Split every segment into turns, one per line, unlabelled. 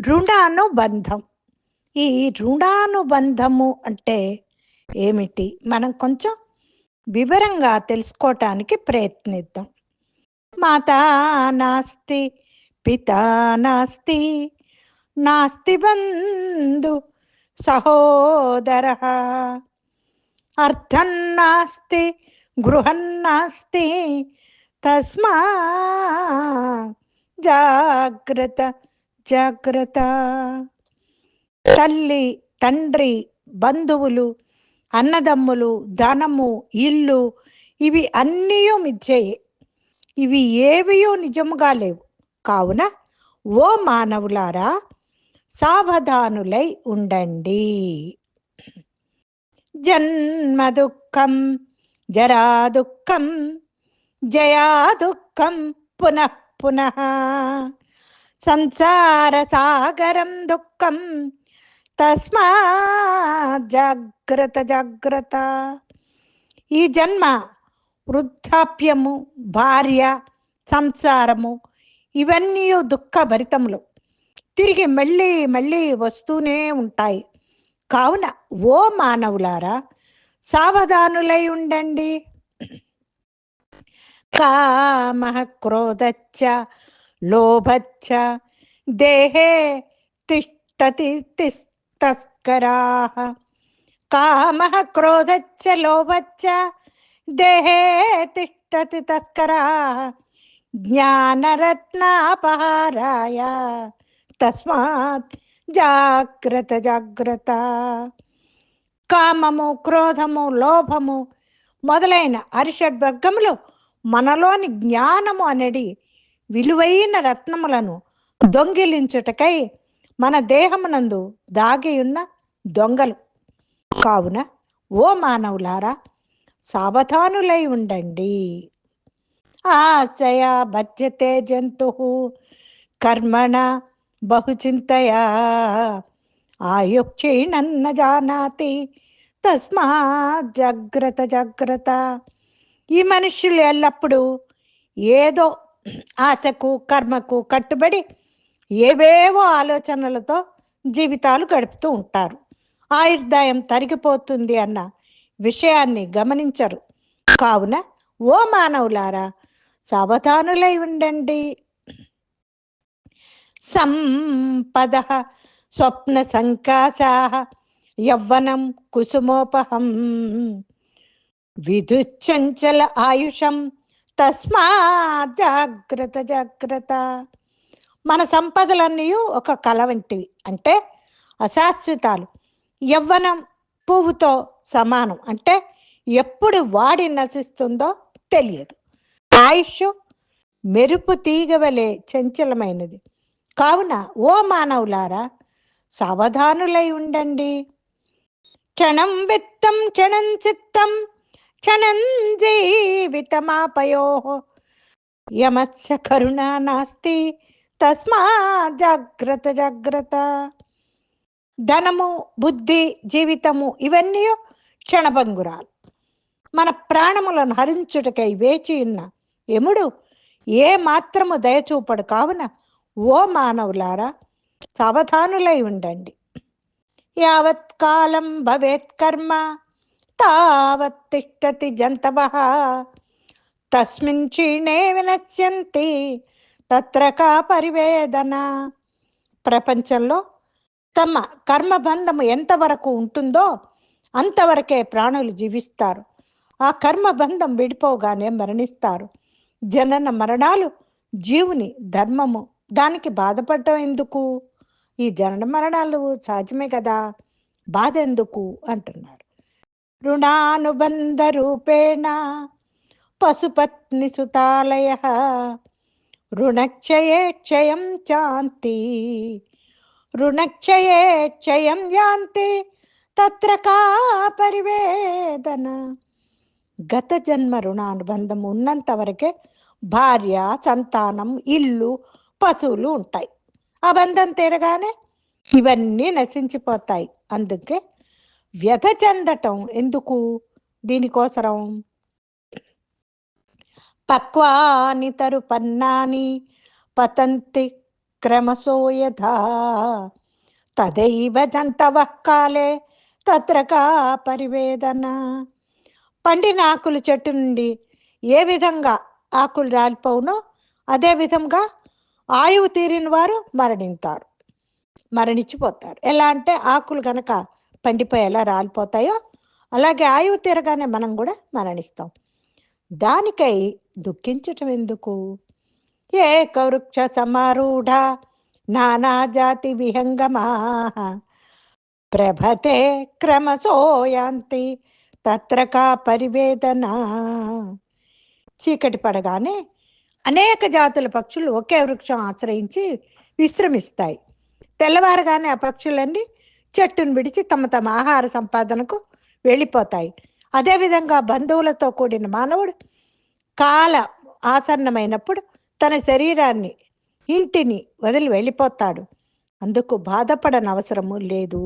రుణానుబంధం. ఈ రుణానుబంధము అంటే ఏమిటి? మనం కొంచెం వివరంగా తెలుసుకోవటానికి ప్రయత్నిద్దాం. మాతా నాస్తి పిత నాస్తి నాస్తి బంధు సహోదర. అర్థం నాస్తి గృహం నాస్తి తస్మా జాగ్రత్త జాగ్రత్త. తల్లి తండ్రి బంధువులు అన్నదమ్ములు ధనము ఇల్లు ఇవి అన్నీయూ మిథ్యయే ఇవి ఏవియో నిజముగా లేవు. కావున ఓ మానవులారా సావధానులై ఉండండి. జన్మ దుఃఖం జరా దుఃఖం జయా దుఃఖం పునః పునః. సంసార సాగరం దుఃఖం. తస్మా జాగ్రత్త జాగ్రత్త. ఈ జన్మ వృద్ధాప్యము భార్య సంసారము ఇవన్నీ దుఃఖభరితములు తిరిగి మళ్ళీ మళ్ళీ వస్తూనే ఉంటాయి. కావున ఓ మానవులారా సావధానులై ఉండండి. కామ క్రోధచ్చ లోభచ్చ దేహే తిష్టతి తిస్తస్కరా. కామ క్రోధచ్చ లోభచ్చ దేహే తిష్టతి తస్కరా. జ్ఞానరత్నాపహారాయ తస్మాత్ జాగ్రత్త జాగ్రత్త. కామము క్రోధము లోభము మొదలైన అరిషడ్వర్గములు మనలోని జ్ఞానము అనేది విలువైన రత్నములను దొంగిలించుటకై మన దేహమునందు దాగియున్న దొంగలు. కావున ఓ మానవులారా సావధానులై ఉండండి. ఆశయ భజ్యతే జంతు కర్మణ బహుచింతయా. ఆయుక్షీణన్న జానాతి తస్మా జాగ్రత్త జాగ్రత్త. ఈ మనుషులు ఎల్లప్పుడూ ఏదో ఆశకు కర్మకు కట్టుబడి ఏవేవో ఆలోచనలతో జీవితాలు గడుపుతూ ఉంటారు. ఆయుర్దాయం తరిగిపోతుంది అన్న విషయాన్ని గమనించరు. కావున ఓ మానవులారా సావధానులై ఉండండి. సంపద స్వప్న సంకాశా యవ్వనం కుసుమోపహం. విధుచంచల ఆయుషం తస్మా జాగ్రత్త జాగ్రత్త. మన సంపదలన్నీ ఒక కల వంటివి. అంటే అశాశ్వతాలు. యవ్వనం పువ్వుతో సమానం. అంటే ఎప్పుడు వాడి నశిస్తుందో తెలియదు. ఆయుష్ మెరుపు తీగవలే చంచలమైనది. కావున ఓ మానవులారా సావధానులై ఉండండి. క్షణం విత్తం క్షణం చిత్తం. క్షణం జీవితమాపయో యమత్స కరుణ నాస్తి తస్మా జాగ్రత్త జాగ్రత్త ధనము బుద్ధి జీవితము ఇవన్నీ క్షణభంగురాలు మన ప్రాణములను హరించుటకై వేచి ఉన్న యముడు ఏ మాత్రము దయచూపడు కావున ఓ మానవులారా సావధానులై ఉండండి। యావత్ కాలం భవేత్ కర్మ తావత్తిష్టతి జంతవ. తస్మిన్ క్షీణే వినశ్యంతి తత్ర కా పరివేదన. ప్రపంచంలో తమ కర్మబంధము ఎంతవరకు ఉంటుందో అంతవరకే ప్రాణులు జీవిస్తారు. ఆ కర్మబంధం విడిపోగానే మరణిస్తారు. జనన మరణాలు జీవుని ధర్మము. దానికి బాధపడటం ఎందుకు? ఈ జనన మరణాలు సహజమే కదా. బాధ ఎందుకు అంటున్నారు. రుణానుబంధ రూపేణ పశుపత్ని సుతాలయ రుణక్షయే చాంతి రుణక్షయేక్షయం యాంతి తత్ర కా పరివేదన. గత జన్మ రుణానుబంధం ఉన్నంత వరకే భార్య సంతానం ఇల్లు పశువులు ఉంటాయి. ఆ బంధం తీరగానే ఇవన్నీ నశించిపోతాయి. అందుకే వ్యధ చెందటం ఎందుకు దీనికోసరం? పక్వాని తరు పన్నాని పతంతి క్రమశో తదైవ జంతవ కాలే తత్రకా పరివేదన. పండిన ఆకులు చెట్టు నుండి ఏ విధంగా ఆకులు రాలిపోవునో అదే విధంగా ఆయువు తీరిన వారు మరణింతారు మరణించిపోతారు. ఎలా అంటే ఆకులు కనుక పండిపోయేలా రాలిపోతాయో అలాగే ఆయువు తీరగానే మనం కూడా మరణిస్తాం. దానికై దుఃఖించటం ఎందుకు? ఏక వృక్ష సమారూఢ నానా జాతి విహంగమా ప్రభతే క్రమశోయాంతి తత్రకా పరివేదన? చీకటి పడగానే అనేక జాతుల పక్షులు ఒకే వృక్షం ఆశ్రయించి విశ్రమిస్తాయి. తెల్లవారుగానే ఆ పక్షులన్నీ చెట్టును విడిచి తమ తమ ఆహార సంపాదనకు వెళ్ళిపోతాయి. అదేవిధంగా బంధువులతో కూడిన మానవుడు కాల ఆసన్నమైనప్పుడు తన శరీరాన్ని ఇంటిని వదిలి వెళ్ళిపోతాడు. అందుకు బాధపడనవసరము లేదు.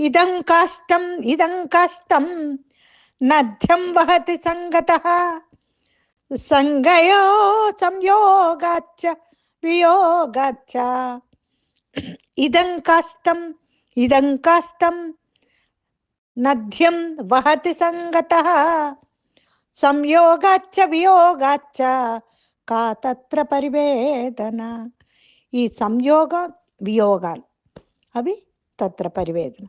ఇదం కష్టం ఇదం కష్టం నధ్యం వహతి సంగత. సంగయో సంయోగాచ్చ వియోగాచ్చ. ఇదం కష్టం ఇదం కాస్తం నధ్యం వహతి సంగత. సంయోగాచ్చ వియోగాచ్చ కా తత్ర పరివేదన. ఈ సంయోగ వియోగాలు అవి తత్ర పరివేదన.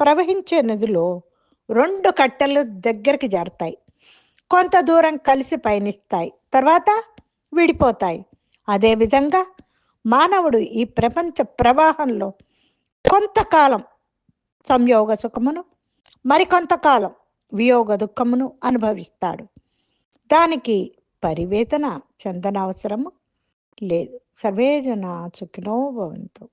ప్రవహించే నదిలో రెండు కట్టెలు దగ్గరికి చేరతాయి కొంత దూరం కలిసి పయనిస్తాయి. తర్వాత విడిపోతాయి. అదేవిధంగా మానవుడు ఈ ప్రపంచ ప్రవాహంలో కొంతకాలం సంయోగ సుఖమును మరికొంతకాలం వియోగ దుఃఖమును అనుభవిస్తాడు. దానికి పరివేదన చెందనవసరము లేదు. సర్వేజన సుఖినో భవంతు.